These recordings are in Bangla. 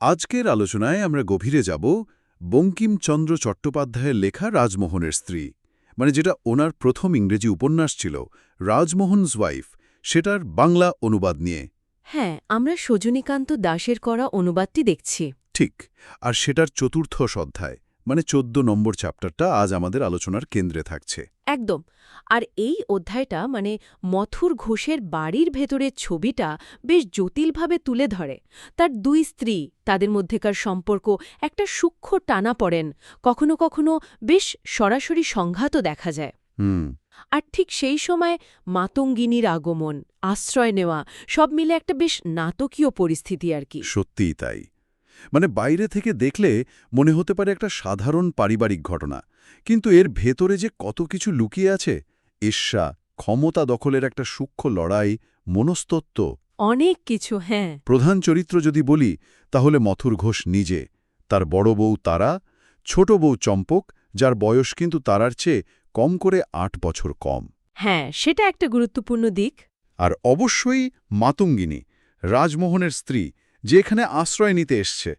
আজকের আলোচনায় আমরা গভীরে যাব বঙ্কিমচন্দ্র চট্টোপাধ্যায়ের লেখা রাজমোহনের স্ত্রী মানে যেটা ওনার প্রথম ইংরেজি উপন্যাস ছিল রাজমোহনস ওয়াইফ সেটার বাংলা অনুবাদ নিয়ে। হ্যাঁ আমরা সজনীকান্ত দাসের করা অনুবাদটি দেখছি। ঠিক আর সেটার চতুর্থ অধ্যায়। মানে চোদ্দ নম্বর চ্যাপ্টারটা আজ আমাদের আলোচনার কেন্দ্রে থাকছে। একদম। আর এই অধ্যায়টা মানে মথুর ঘোষের বাড়ির ভেতরের ছবিটা বেশ জটিলভাবে তুলে ধরে। তার দুই স্ত্রী তাদের মধ্যেকার সম্পর্ক একটা সূক্ষ্ম টানা পড়েন কখনো কখনো বেশ সরাসরি সংঘাতও দেখা যায়। হুম। আর ঠিক সেই সময় মাতঙ্গিনীর আগমন আশ্রয় নেওয়া সব মিলে একটা বেশ নাটকীয় পরিস্থিতি আর কি। সত্যিই তাই। মানে বাইরে থেকে দেখলে মনে হতে পারে একটা সাধারণ পারিবারিক ঘটনা। কিন্তু এর ভেতরে যে কত কিছু লুকিয়ে আছে ঈর্ষা ক্ষমতা দখলের একটা সূক্ষ্ম লড়াই মনস্তত্ত্ব। অনেক কিছু হ্যাঁ। প্রধান চরিত্র যদি বলি তাহলে মথুর ঘোষ নিজে। তার বড় বউ তারা ছোট বউ চম্পক যার বয়স কিন্তু তারার চেয়ে কম করে আট বছর কম। হ্যাঁ সেটা একটা গুরুত্বপূর্ণ দিক। আর অবশ্যই মাতঙ্গিনী রাজমোহনের স্ত্রী যে এখানে আশ্রয় নিতে এসছে।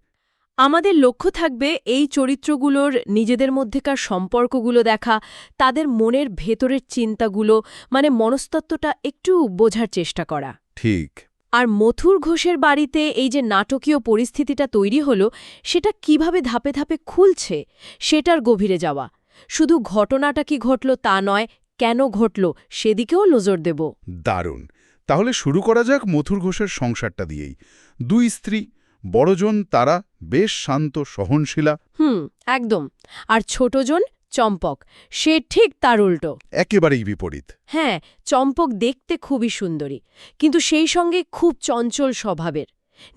আমাদের লক্ষ্য থাকবে এই চরিত্রগুলোর নিজেদের মধ্যেকার সম্পর্কগুলো দেখা তাদের মনের ভেতরের চিন্তাগুলো মানে মনস্তত্ত্বটা একটু বোঝার চেষ্টা করা। ঠিক। আর মথুর ঘোষের বাড়িতে এই যে নাটকীয় পরিস্থিতিটা তৈরি হলো সেটা কীভাবে ধাপে ধাপে খুলছে সেটার গভীরে যাওয়া। শুধু ঘটনাটা কি ঘটল তা নয় কেন ঘটল সেদিকেও নজর দেব। দারুণ। তাহলে শুরু করা যাক মথুর ঘোষের সংসারটা দিয়েই। দুই স্ত্রী বড়জন তারা বেশ শান্ত সহনশীলা। হুম একদম। আর ছোটজন চম্পক সে ঠিক তার উল্টো। একেবারেই বিপরীত। হ্যাঁ চম্পক দেখতে খুবই সুন্দরী কিন্তু সেই সঙ্গে খুব চঞ্চল স্বভাবের।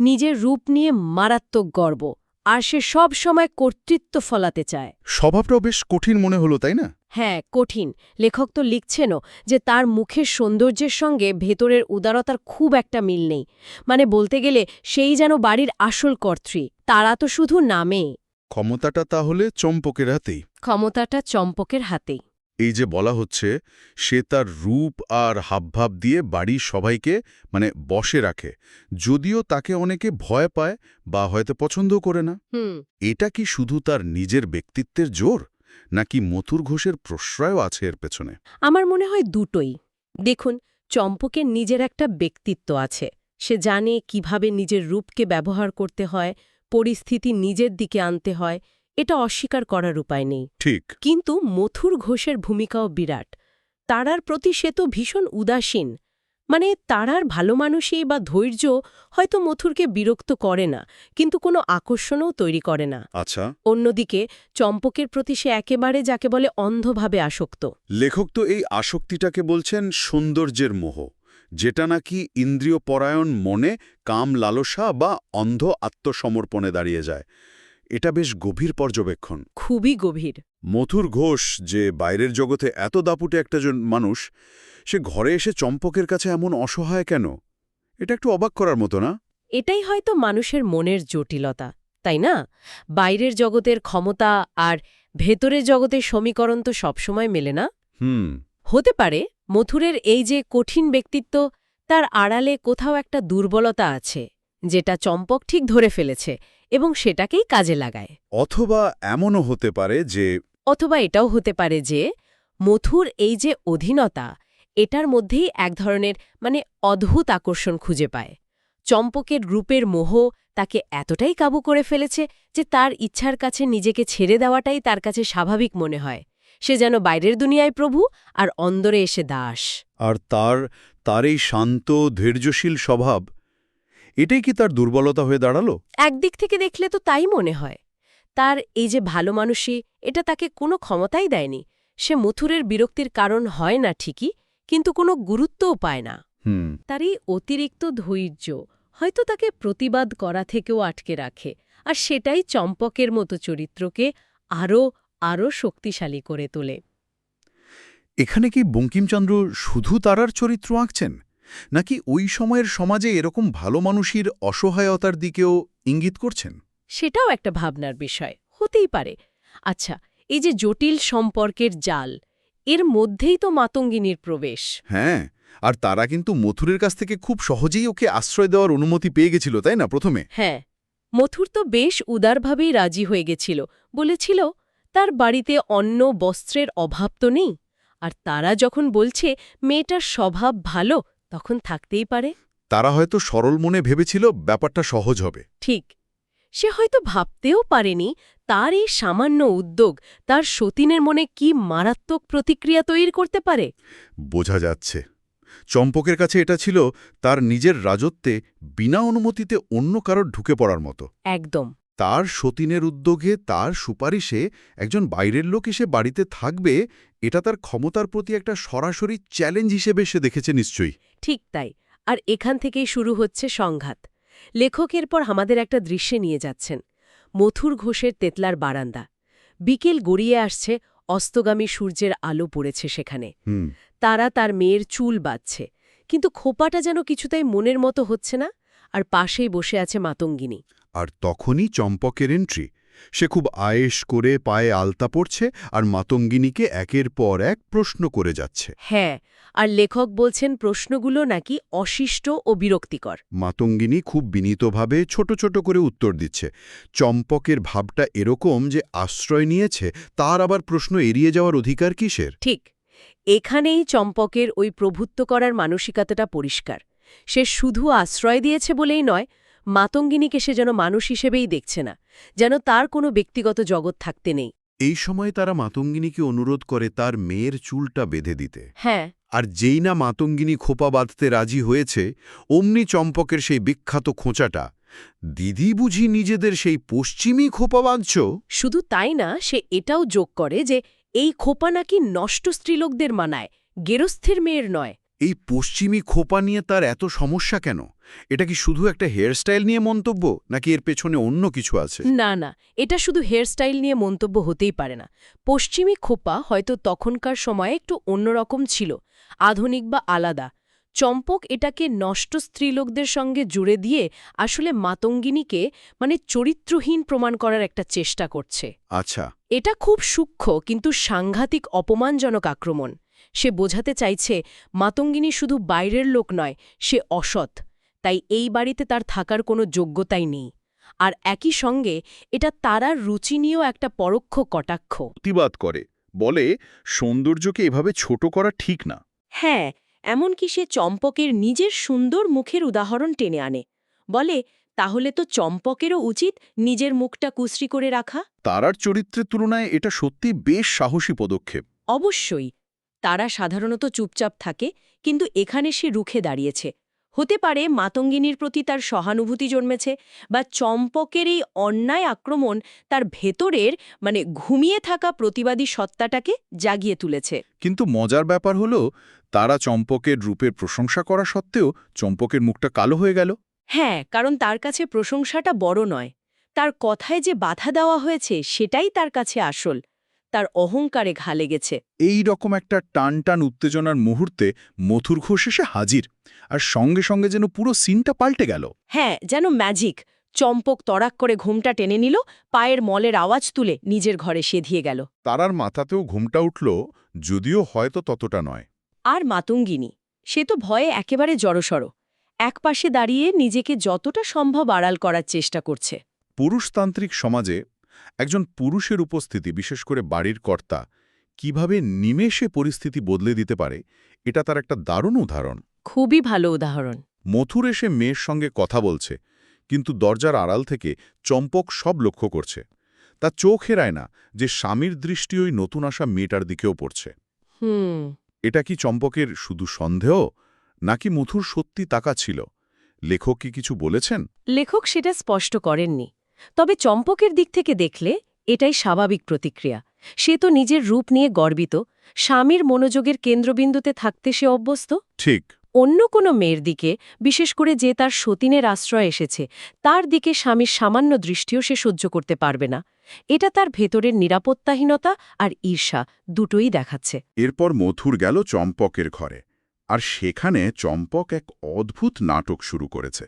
নিজের রূপ নিয়ে মারাত্মক গর্ব। আর সে সব সময় কর্তৃত্ব ফলাতে চায়। স্বভাবটাও বেশ কঠিন মনে হলো তাই না? হ্যাঁ কঠিন। লেখক তো লিখছেনও যে তার মুখের সৌন্দর্যের সঙ্গে ভেতরের উদারতার খুব একটা মিল নেই। মানে বলতে গেলে সেই যেন বাড়ির আসল কর্ত্রী তারা তো শুধু নামে। ক্ষমতাটা তাহলে চম্পকের হাতেই। ক্ষমতাটা চম্পকের হাতেই। এই যে বলা হচ্ছে সে তার রূপ আর হাবভাব দিয়ে বাড়ির সবাইকে মানে বসে রাখে। যদিও তাকে অনেকে ভয় পায় বা হয়তো পছন্দ করে না। এটা কি শুধু তার নিজের ব্যক্তিত্বের জোর নাকি মথুর ঘোষের প্রশ্রয়ও আছে এর পেছনে? আমার মনে হয় দুটোই। দেখুন চম্পকের নিজের একটা ব্যক্তিত্ব আছে। সে জানে কীভাবে নিজের রূপকে ব্যবহার করতে হয় পরিস্থিতি নিজের দিকে আনতে হয় এটা অস্বীকার করার উপায় নেই। ঠিক। কিন্তু মথুর ঘোষের ভূমিকাও বিরাট। তারার প্রতি সে তো ভীষণ উদাসীন। মানে তারার ভালো মানুষই বা ধৈর্য হয়তো মথুরকে বিরক্ত করে না কিন্তু কোনো আকর্ষণও তৈরি করে না। আচ্ছা। অন্যদিকে চম্পকের প্রতি সে একেবারে যাকে বলে অন্ধভাবে আসক্ত। লেখক তো এই আসক্তিটাকে বলছেন সৌন্দর্যের মোহ যেটা নাকি ইন্দ্রিয় পরায়ণ মনে কাম লালসা বা অন্ধ আত্মসমর্পণে দাঁড়িয়ে যায়। এটা বেশ গভীর পর্যবেক্ষণ। খুবই গভীর। মথুর ঘোষ যে বাইরের জগতে এত দাপুটে একটা জন মানুষ সে ঘরে এসে চম্পকের কাছে এমন অসহায় কেন? এটা একটু অবাক করার মতো না? এটাই হয়তো মানুষের মনের জটিলতা তাই না? বাইরের জগতের ক্ষমতা আর ভেতরের জগতের সমীকরণ তো সবসময় মেলে না? হুম। হতে পারে মথুরের এই যে কঠিন ব্যক্তিত্ব তার আড়ালে কোথাও একটা দুর্বলতা আছে যেটা চম্পক ঠিক ধরে ফেলেছে এবং সেটাকেই কাজে লাগায়। অথবা এমনও হতে পারে যে অথবা এটাও হতে পারে যে মথুর এই যে অধীনতা এটার মধ্যেই এক ধরনের মানে অদ্ভুত আকর্ষণ খুঁজে পায়। চম্পকের রূপের মোহ তাকে এতটাই কাবু করে ফেলেছে যে তার ইচ্ছার কাছে নিজেকে ছেড়ে দেওয়াটাই তার কাছে স্বাভাবিক মনে হয়। সে যেন বাইরের দুনিয়ায় প্রভু আর অন্দরে এসে দাস। আর তার তার এই শান্ত ধৈর্যশীল স্বভাব এটাই কি তার দুর্বলতা হয়ে দাঁড়াল? একদিক থেকে দেখলে তো তাই মনে হয়। তার এই যে ভালো মানুষই এটা তাকে কোনো ক্ষমতাই দেয়নি। সে মথুরের বিরক্তির কারণ হয় না ঠিকই কিন্তু কোনো গুরুত্বও পায় না। হুম। তার এই অতিরিক্ত ধৈর্য হয়তো তাকে প্রতিবাদ করা থেকেও আটকে রাখে আর সেটাই চম্পকের মতো চরিত্রকে আরও আরও শক্তিশালী করে তোলে। এখানে কি বঙ্কিমচন্দ্র শুধু তারার চরিত্র আঁকছেন? নাকি ওই সময়ের সমাজে এরকম ভালো মানুষের অসহায়তার দিকেও ইঙ্গিত করছেন? সেটাও একটা ভাবনার বিষয় হতেই পারে। আচ্ছা এই যে জটিল সম্পর্কের জাল এর মধ্যেই তো মাতঙ্গিনীর প্রবেশ। হ্যাঁ আর তারা কিন্তু মথুরের কাছ থেকে খুব সহজেই ওকে আশ্রয় দেওয়ার অনুমতি পেয়ে গেছিল তাই না প্রথমে? হ্যাঁ মথুর তো বেশ উদারভাবেই রাজি হয়ে গেছিল বলেছিল তার বাড়িতে অন্ন বস্ত্রের অভাব তো নেই আর তারা যখন বলছে মেয়েটার স্বভাব ভালো তখন থাকতেই পারে। তারা হয়তো সরল মনে ভেবেছিল ব্যাপারটা সহজ হবে। ঠিক। সে হয়তো ভাবতেও পারেনি তার এই সামান্য উদ্যোগ তার সতীনের মনে কি মারাত্মক প্রতিক্রিয়া তৈরি করতে পারে। বোঝা যাচ্ছে। চম্পকের কাছে এটা ছিল তার নিজের রাজত্বে বিনা অনুমতিতে অন্য কারোর ঢুকে পড়ার মতো। একদম। তার সতীনের উদ্যোগে তার সুপারিশে একজন বাইরের লোক এসে বাড়িতে থাকবে এটা তার ক্ষমতার প্রতি একটা সরাসরি চ্যালেঞ্জ হিসেবে সে দেখেছে নিশ্চয়ই। ঠিক তাই। আর এখান থেকেই শুরু হচ্ছে সংঘাত। লেখকের পর আমাদের একটা দৃশ্যে নিয়ে যাচ্ছেন। মথুর ঘোষের তেতলার বারান্দা। বিকেল গড়িয়ে আসছে অস্তগামী সূর্যের আলো পড়েছে সেখানে। তারা তার মেয়ের চুল বাঁধছে। কিন্তু খোপাটা যেন কিছুতাই মনের মতো হচ্ছে না আর পাশেই বসে আছে মাতঙ্গিনী। আর তখনই চম্পকের এন্ট্রি সে খুব আয়েস করে পায়ে আলতা পড়ছে আর মাতঙ্গিনীকে একের পর এক প্রশ্ন করে যাচ্ছে। হ্যাঁ আর লেখক বলছেন প্রশ্নগুলো নাকি অশিষ্ট ও বিরক্তিকর। মাতঙ্গিনী খুব বিনীতভাবে ছোট ছোট করে উত্তর দিচ্ছে। চম্পকের ভাবটা এরকম যে আশ্রয় নিয়েছে তার আবার প্রশ্ন এড়িয়ে যাওয়ার অধিকার কিসের? ঠিক এখানেই চম্পকের ওই প্রভুত্ব করার মানসিকতাটা পরিষ্কার। সে শুধু আশ্রয় দিয়েছে বলেই নয় মাতঙ্গিনীকে সে যেন মানুষ হিসেবেই দেখছে না যেন তার কোনো ব্যক্তিগত জগৎ থাকতে নেই। এই সময় তারা মাতঙ্গিনীকে অনুরোধ করে তার মেয়ের চুলটা বেঁধে দিতে। হ্যাঁ। আর যেই না মাতঙ্গিনী খোপা বাঁধতে রাজি হয়েছে অমনি চম্পকের সেই বিখ্যাত খোঁচাটা। দিদি বুঝি নিজেদের সেই পশ্চিমী খোপা বাঁধছ? শুধু তাই না সে এটাও যোগ করে যে এই খোপা নাকি নষ্ট স্ত্রীলোকদের মানায় গেরস্থের মেয়ের নয়। এই পশ্চিমী খোপা নিয়ে তার এত সমস্যা কেন? এটা কি শুধু একটা হেয়ারস্টাইল নিয়ে মন্তব্য নাকি এর পেছনে অন্য কিছু আছে? না না এটা শুধু হেয়ারস্টাইল নিয়ে মন্তব্য হতেই পারে না। পশ্চিমী খোপা হয়তো তখনকার সময়ে একটু অন্যরকম ছিল আধুনিক বা আলাদা। চম্পক এটাকে নষ্ট স্ত্রীলোকদের সঙ্গে জুড়ে দিয়ে আসলে মাতঙ্গিনীকে মানে চরিত্রহীন প্রমাণ করার একটা চেষ্টা করছে। আচ্ছা। এটা খুব সূক্ষ্ম কিন্তু সাংঘাতিক অপমানজনক আক্রমণ। সে বোঝাতে চাইছে মাতঙ্গিনী শুধু বাইরের লোক নয় সে অসৎ। তাই এই বাড়িতে তার থাকার কোনো যোগ্যতাই নেই। আর একই সঙ্গে এটা তারার রুচি নিয়েও একটা পরোক্ষ কটাক্ষ। প্রতিবাদ করে বলে সৌন্দর্যকে এভাবে ছোট করা ঠিক না। হ্যাঁ এমনকি সে চম্পকের নিজের সুন্দর মুখের উদাহরণ টেনে আনে। বলে তাহলে তো চম্পকেরও উচিত নিজের মুখটা কুশ্রি করে রাখা? তারার চরিত্রের তুলনায় এটা সত্যি বেশ সাহসী পদক্ষেপ। অবশ্যই তারা সাধারণত চুপচাপ থাকে কিন্তু এখানে সে রুখে দাঁড়িয়েছে। হতে পারে মাতঙ্গিনীর প্রতি তার সহানুভূতি জন্মেছে বা চম্পকের এই অন্যায় আক্রমণ তার ভেতরের মানে ঘুমিয়ে থাকা প্রতিবাদী সত্তাটাকে জাগিয়ে তুলেছে। কিন্তু মজার ব্যাপার হলো তারা চম্পকের রূপের প্রশংসা করা সত্ত্বেও চম্পকের মুখটা কালো হয়ে গেল। হ্যাঁ কারণ তার কাছে প্রশংসাটা বড় নয়। তার কথায় যে বাধা দেওয়া হয়েছে সেটাই তার কাছে আসল। তার অহংকারে ঘা লেগেছে। এই রকম একটা টান টান উত্তেজনার মুহূর্তে মথুর ঘোষ এসে হাজির আর সঙ্গে সঙ্গে যেন পুরো সিনটা পাল্টে গেল। হ্যাঁ যেন ম্যাজিক চম্পক তড়াক করে ঘুমটা টেনে নিল পায়ের মলের আওয়াজ তুলে নিজের ঘরে সেধিয়ে গেল। তারার মাথাতেও ঘুমটা উঠল যদিও হয়তো ততটা নয়। আর মাতঙ্গিনী সে তো ভয়ে একেবারে জড়সড়। একপাশে দাঁড়িয়ে নিজেকে যতটা সম্ভব আড়াল করার চেষ্টা করছে। পুরুষতান্ত্রিক সমাজে একজন পুরুষের উপস্থিতি বিশেষ করে বাড়ির কর্তা কীভাবে নিমেষে পরিস্থিতি বদলে দিতে পারে এটা তার একটা দারুণ উদাহরণ। খুবই ভালো উদাহরণ। মথুর এসে মেয়ের সঙ্গে কথা বলছে কিন্তু দরজার আড়াল থেকে চম্পক সব লক্ষ্য করছে। তা চোখ হেরায় না যে স্বামীর দৃষ্টি ওই নতুন আসা মেয়েটার দিকেও পড়ছে। হুম। এটা কি চম্পকের শুধু সন্দেহ নাকি মথুর সত্যি তাকা ছিল লেখক কি কিছু বলেছেন? লেখক সেটা স্পষ্ট করেননি। তবে চম্পকের দিক থেকে দেখলে এটাই স্বাভাবিক প্রতিক্রিয়া। সে তো নিজের রূপ নিয়ে গর্বিত স্বামীর মনোযোগের কেন্দ্রবিন্দুতে থাকতে সে অভ্যস্ত। ঠিক। অন্য কোনো মেয়ের দিকে বিশেষ করে যে তার সতীনের আশ্রয় এসেছে তার দিকে স্বামীর সামান্য দৃষ্টিও সে সহ্য করতে পারবে না। এটা তার ভেতরের নিরাপত্তাহীনতা আর ঈর্ষা দুটোই দেখাচ্ছে। এরপর মথুর গেল চম্পকের ঘরে আর সেখানে চম্পক এক অদ্ভুত নাটক শুরু করেছে।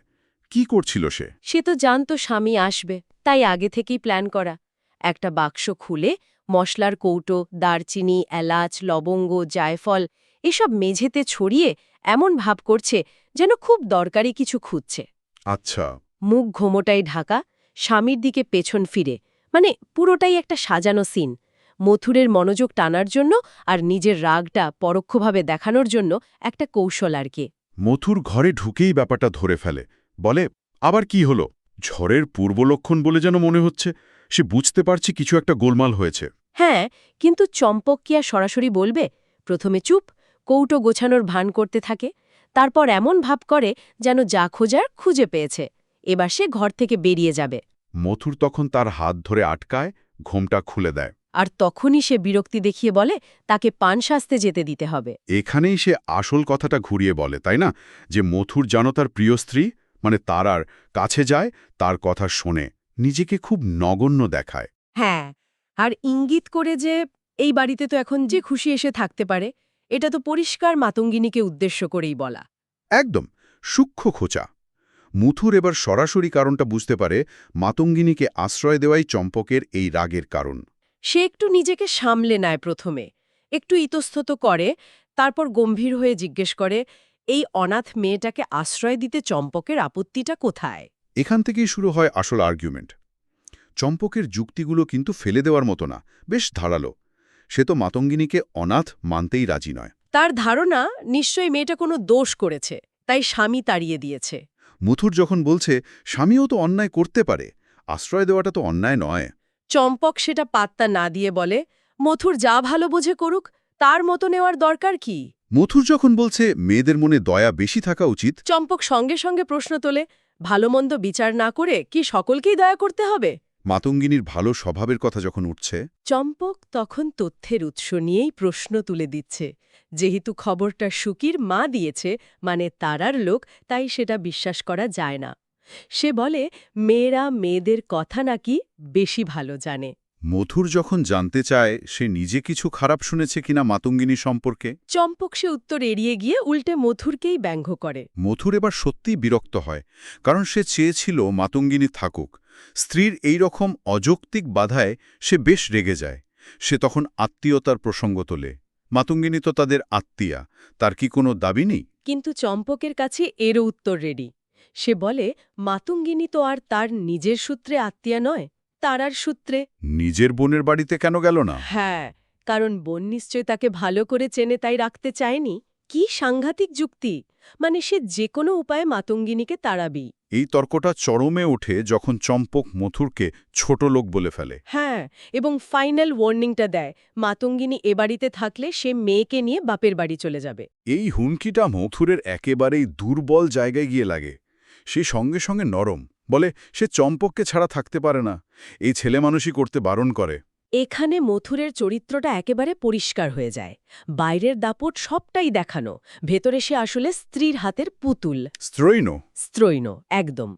কি করছিল সে? সে তো জানত স্বামী আসবে তাই আগে থেকেই প্ল্যান করা। একটা বাক্স খুলে মশলার কৌটো দারচিনি এলাচ লবঙ্গ জায়ফল এসব মেঝেতে ছড়িয়ে এমন ভাব করছে যেন খুব দরকারি কিছু খুঁজছে। আচ্ছা। মুখ ঘোমোটাই ঢাকা স্বামীর দিকে পেছন ফিরে মানে পুরোটাই একটা সাজানো সিন। মথুরের মনোযোগ টানার জন্য আর নিজের রাগটা পরোক্ষভাবে দেখানোর জন্য একটা কৌশল আর কি। মথুর ঘরে ঢুকেই ব্যাপারটা ধরে ফেলে বলে আবার কি হলো? ঝড়ের পূর্বলক্ষণ বলে যেন মনে হচ্ছে সে বুঝতে পারছে কিছু একটা গোলমাল হয়েছে। হ্যাঁ কিন্তু চম্পক কি আর সরাসরি বলবে? প্রথমে চুপ কৌটো গোছানোর ভান করতে থাকে তারপর এমন ভাব করে যেন যা খোঁজার খুঁজে পেয়েছে। এবার সে ঘর থেকে বেরিয়ে যাবে। মথুর তখন তার হাত ধরে আটকায় ঘোমটা খুলে দেয়। আর তখনই সে বিরক্তি দেখিয়ে বলে তাকে পান সাজতে যেতে দিতে হবে। এখানেই সে আসল কথাটা ঘুরিয়ে বলে তাই না? যে মথুর যেন তার প্রিয় স্ত্রী? মানে তার আর কাছে যায় তার কথা শোনে নিজেকে খুব নগণ্য দেখায়। হ্যাঁ আর ইঙ্গিত করে যে এই বাড়িতে তো এখন যে খুশি এসে থাকতে পারে এটা তো পরিষ্কার মাতঙ্গিনীকে উদ্দেশ্য করেই বলা। একদম সূক্ষ্ম খোঁচা। মুথুর এবার সরাসরি কারণটা বুঝতে পারে মাতঙ্গিনীকে আশ্রয় দেওয়াই চম্পকের এই রাগের কারণ। সে একটু নিজেকে সামলে নেয় প্রথমে একটু ইতস্তত করে তারপর গম্ভীর হয়ে জিজ্ঞেস করে এই অনাথ মেয়েটাকে আশ্রয় দিতে চম্পকের আপত্তিটা কোথায়? এখান থেকেই শুরু হয় আসল আর্গুমেন্ট চম্পকের যুক্তিগুলো কিন্তু ফেলে দেওয়ার মতো না বেশ ধারালো। সে তো মাতঙ্গিনীকে অনাথ মানতেই রাজি নয়। তার ধারণা নিশ্চয়ই মেয়েটা কোনো দোষ করেছে তাই স্বামী তাড়িয়ে দিয়েছে। মুথুর যখন বলছে স্বামীও তো অন্যায় করতে পারে আশ্রয় দেওয়াটা তো অন্যায় নয়। চম্পক সেটা পাত্তা না দিয়ে বলে মথুর যা ভালো বোঝে করুক তার মতো নেওয়ার দরকার কি? মথুর যখন বলছে মেয়েদের মনে দয়া বেশি থাকা উচিত চম্পক সঙ্গে সঙ্গে প্রশ্ন তোলে ভালোমন্দ বিচার না করে কি সকলকেই দয়া করতে হবে? মাতঙ্গিনীর ভালো স্বভাবের কথা যখন উঠছে চম্পক তখন তথ্যের উৎস নিয়েই প্রশ্ন তুলে দিচ্ছে যেহেতু খবরটা সুকির মা দিয়েছে মানে তারার লোক তাই সেটা বিশ্বাস করা যায় না। সে বলে মেয়েরা মেয়েদের কথা নাকি বেশি ভালো জানে। মথুর যখন জানতে চায় সে নিজে কিছু খারাপ শুনেছে কিনা মাতঙ্গিনী সম্পর্কে? চম্পক সে উত্তর এড়িয়ে গিয়ে উল্টে মথুরকেই ব্যঙ্গ করে। মথুর এবার সত্যিই বিরক্ত হয় কারণ সে চেয়েছিল মাতঙ্গিনী থাকুক। স্ত্রীর এই রকম অযৌক্তিক বাধায় সে বেশ রেগে যায়। সে তখন আত্মীয়তার প্রসঙ্গ তোলে। মাতঙ্গিনী তো তাদের আত্মীয়া তার কি কোনো দাবি নেই? কিন্তু চম্পকের কাছে এরও উত্তর রেডি। সে বলে মাতুঙ্গিনী তো আর তার নিজের সূত্রে আত্মীয়া নয়। তারার সূত্রে। নিজের বোনের বাড়িতে কেন গেল না? হ্যাঁ কারণ বোন নিশ্চয় তাকে ভালো করে চেনে তাই রাখতে চায়নি। কি সাংঘাতিক যুক্তি! মানে সে যে কোনো উপায়ে মাতঙ্গিনীকে তাড়াবি এই তর্কটা চরমে ওঠে যখন চম্পক মথুরকে ছোট লোক বলে ফেলে। হ্যাঁ এবং ফাইনাল ওয়ার্নিংটা দেয় মাতঙ্গিনী এ বাড়িতে থাকলে সে মেয়েকে নিয়ে বাপের বাড়ি চলে যাবে। এই হুমকিটা মথুরের একেবারেই দুর্বল জায়গায় গিয়ে লাগে। সে সঙ্গে সঙ্গে নরম। বলে সে চম্পককে ছাড়া থাকতে পারে না। এই ছেলে মানুষই করতে বারণ করে। এখানে মথুরের চরিত্রটা একেবারে পরিষ্কার হয়ে যায়। বাইরের দাপট সবটাই দেখানো। ভেতরে সে আসলে স্ত্রীর হাতের পুতুল। স্ত্রৈন স্ত্রৈন একদম।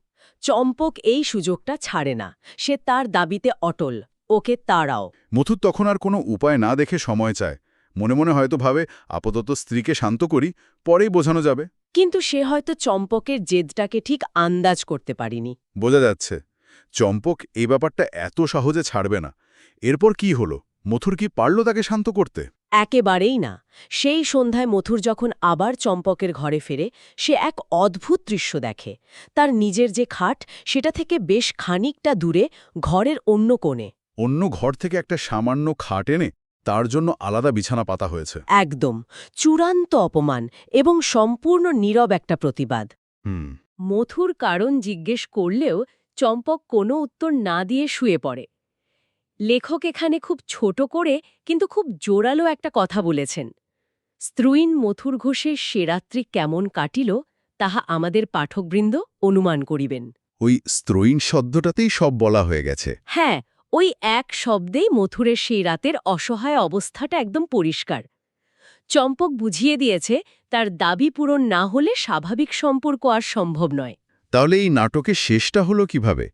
চম্পক এই সুযোগটা ছাড়ে না। সে তার দাবিতে অটল। ওকে তাড়াও। মথুর তখন আর কোনো উপায় না দেখে সময় চায়। মনে মনে হয়তো ভাবে আপাতত স্ত্রীকে শান্ত করি পরেই বোঝানো যাবে। কিন্তু সে হয়তো চম্পকের জেদটাকে ঠিক আন্দাজ করতে পারিনি। বোঝা যাচ্ছে। চম্পক এই ব্যাপারটা এত সহজে ছাড়বে না। এরপর কি হলো? মথুর কি পারল তাকে শান্ত করতে? একেবারেই না। সেই সন্ধ্যায় মথুর যখন আবার চম্পকের ঘরে ফেরে সে এক অদ্ভুত দৃশ্য দেখে। তার নিজের যে খাট সেটা থেকে বেশ খানিকটা দূরে ঘরের অন্য কোণে। অন্য ঘর থেকে একটা সামান্য খাট এনে তার জন্য আলাদা বিছানা পাতা হয়েছে। একদম। চূড়ান্ত অপমান এবং সম্পূর্ণ নীরব একটা প্রতিবাদ। হুম। মথুর কারণ জিজ্ঞেস করলেও চম্পক কোনো উত্তর না দিয়ে শুয়ে পড়ে। লেখক এখানে খুব ছোট করে কিন্তু খুব জোরালো একটা কথা বলেছেন। স্ত্রুইন মথুর ঘোষের সে রাত্রি কেমন কাটিল তাহা আমাদের পাঠকবৃন্দ অনুমান করিবেন। ওই স্ত্রৈন শব্দটাতেই সব বলা হয়ে গেছে। হ্যাঁ ওই এক শব্দেই মথুরের সেই রাতের অসহায় অবস্থাটা একদম পরিষ্কার। চম্পক বুঝিয়ে দিয়েছে তার দাবি পূরণ না হলে স্বাভাবিক সম্পর্ক আর সম্ভব নয়। তাহলে এই নাটকের শেষটা হলো কীভাবে?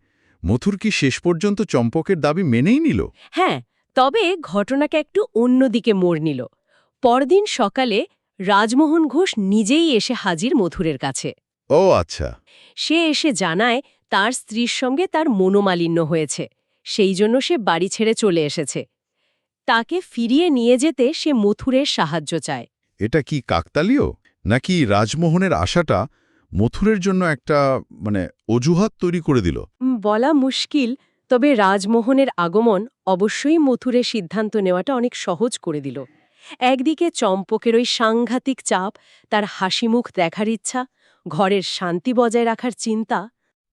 মথুর কি শেষ পর্যন্ত চম্পকের দাবি মেনেই নিল? হ্যাঁ তবে ঘটনাকে একটু অন্যদিকে মোড় নিল। পরদিন সকালে রাজমোহন ঘোষ নিজেই এসে হাজির মথুরের কাছে। ও আচ্ছা। সে এসে জানায় তার স্ত্রীর সঙ্গে তার মনোমালিন্য হয়েছে। সেই জন্য সে বাড়ি ছেড়ে চলে এসেছে। তাকে ফিরিয়ে নিয়ে যেতে সে মথুরের সাহায্য চায়। এটা কি কাকতালীয়? নাকি রাজমোহনের আশাটা মথুরের জন্য একটা মানে অজুহাত তৈরি করে দিল? বলা মুশকিল তবে রাজমোহনের আগমন অবশ্যই মথুরের সিদ্ধান্ত নেওয়াটা অনেক সহজ করে দিল। একদিকে চম্পকের ওই সাংঘাতিক চাপ তার হাসিমুখ দেখার ইচ্ছা ঘরের শান্তি বজায় রাখার চিন্তা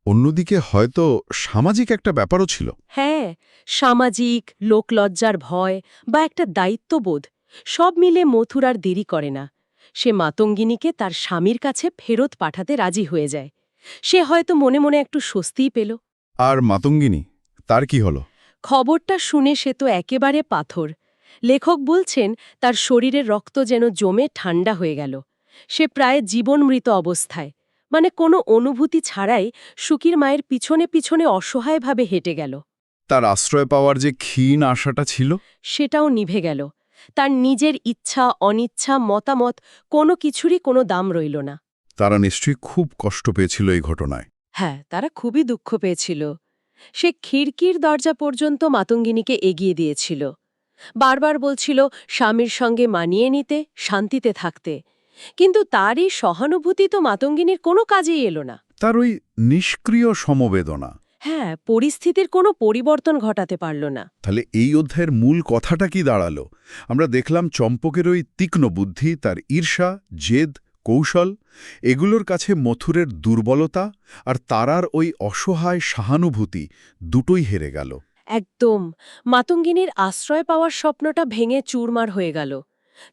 অন্যদিকে হয়তো সামাজিক একটা ব্যাপারও ছিল। হ্যাঁ সামাজিক লোকলজ্জার ভয় বা একটা দায়িত্ববোধ সব মিলে মথুর আর দেরি করে না। সে মাতঙ্গিনীকে তার স্বামীর কাছে ফেরত পাঠাতে রাজি হয়ে যায়। সে হয়তো মনে মনে একটু স্বস্তিই পেল। আর মাতঙ্গিনী তার কি হলো? খবরটা শুনে সে তো একেবারে পাথর। লেখক বলছেন তার শরীরের রক্ত যেন জমে ঠান্ডা হয়ে গেল। সে প্রায় জীবনমৃত অবস্থায়। মানে কোনো অনুভূতি ছাড়াই সুকির মায়ের পিছনে পিছনে অসহায়ভাবে হেঁটে গেল। তার আশ্রয় পাওয়ার যে ক্ষীণ আশাটা ছিল? সেটাও নিভে গেল। তার নিজের ইচ্ছা অনিচ্ছা মতামত কোনো কিছুরই কোনো দাম রইল না। তারা নিশ্চয়ই খুব কষ্ট পেয়েছিল এই ঘটনায়। হ্যাঁ তারা খুবই দুঃখ পেয়েছিল। সে খিড়কির দরজা পর্যন্ত মাতঙ্গিনীকে এগিয়ে দিয়েছিল। বারবার বলছিল স্বামীর সঙ্গে মানিয়ে নিতে শান্তিতে থাকতে। কিন্তু তারই সহানুভূতি তো মাতঙ্গিনীর কোনো কাজেই এলো না। তার ওই নিষ্ক্রিয় সমবেদনা। হ্যাঁ পরিস্থিতির কোনো পরিবর্তন ঘটাতে পারল না। তাহলে এই অধ্যায়ের মূল কথাটা কি দাঁড়াল? আমরা দেখলাম চম্পকের ওই তীক্ষ্ণ বুদ্ধি তার ঈর্ষা জেদ কৌশল এগুলোর কাছে মথুরের দুর্বলতা আর তারার ওই অসহায় সহানুভূতি দুটোই হেরে গেল। একদম মাতঙ্গিনীর আশ্রয় পাওয়ার স্বপ্নটা ভেঙে চুরমার হয়ে গেল।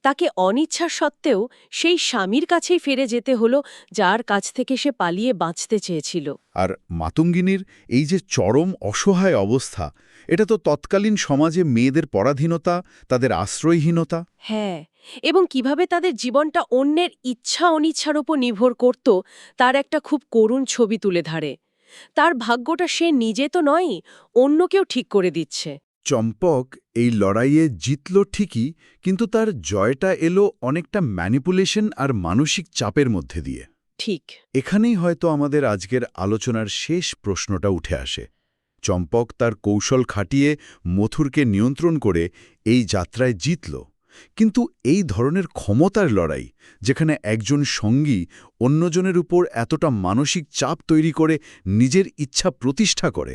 তাকে অনিচ্ছা সত্ত্বেও সেই স্বামীর কাছেই ফিরে যেতে হলো যার কাছ থেকে সে পালিয়ে বাঁচতে চেয়েছিল। আর মাতুঙ্গিনীর এই যে চরম অসহায় অবস্থা এটা তো তৎকালীন সমাজে মেয়েদের পরাধীনতা তাদের আশ্রয়হীনতা। হ্যাঁ এবং কীভাবে তাদের জীবনটা অন্যের ইচ্ছা অনিচ্ছার ওপর নির্ভর করত তার একটা খুব করুণ ছবি তুলে ধরে। তার ভাগ্যটা সে নিজে তো নয় অন্যকেও ঠিক করে দিচ্ছে। চম্পক এই লড়াইয়ে জিতল ঠিকই কিন্তু তার জয়টা এলো অনেকটা ম্যানিপুলেশন আর মানসিক চাপের মধ্যে দিয়ে। ঠিক। এখানেই হয়তো আমাদের আজকের আলোচনার শেষ প্রশ্নটা উঠে আসে। চম্পক তার কৌশল খাটিয়ে মথুরকে নিয়ন্ত্রণ করে এই যাত্রায় জিতল। কিন্তু এই ধরনের ক্ষমতার লড়াই যেখানে একজন সঙ্গী অন্যজনের উপর এতটা মানসিক চাপ তৈরি করে নিজের ইচ্ছা প্রতিষ্ঠা করে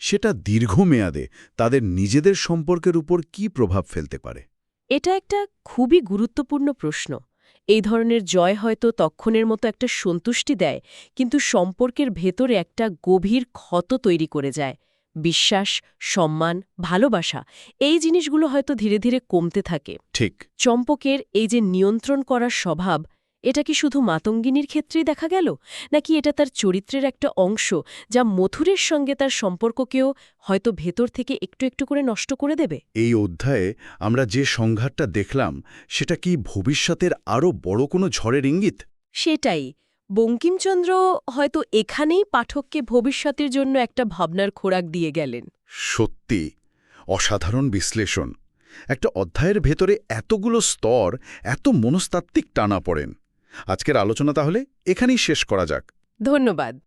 সেটা দীর্ঘমেয়াদে তাদের নিজেদের সম্পর্কের উপর কি প্রভাব ফেলতে পারে? এটা একটা খুবই গুরুত্বপূর্ণ প্রশ্ন। এই ধরনের জয় হয়তো তক্ষণের মতো একটা সন্তুষ্টি দেয় কিন্তু সম্পর্কের ভেতরে একটা গভীর ক্ষত তৈরি করে যায়। বিশ্বাস সম্মান ভালোবাসা এই জিনিসগুলো হয়তো ধীরে ধীরে কমতে থাকে। ঠিক। চম্পকের এই যে নিয়ন্ত্রণ করার স্বভাব এটা কি শুধু মাতঙ্গিনীর ক্ষেত্রেই দেখা গেল? নাকি এটা তার চরিত্রের একটা অংশ যা মথুরের সঙ্গে তার সম্পর্ককেও হয়তো ভেতর থেকে একটু একটু করে নষ্ট করে দেবে? এই অধ্যায়ে আমরা যে সংঘাতটা দেখলাম সেটা কি ভবিষ্যতের আরও বড় কোনো ঝড়ের ইঙ্গিত? সেটাই। বঙ্কিমচন্দ্র হয়তো এখানেই পাঠককে ভবিষ্যতের জন্য একটা ভাবনার খোরাক দিয়ে গেলেন। সত্যি অসাধারণ বিশ্লেষণ। একটা অধ্যায়ের ভেতরে এতগুলো স্তর এত মনস্তাত্ত্বিক টানা পড়েন। আজকের আলোচনা তাহলে এখানেই শেষ করা যাক। ধন্যবাদ।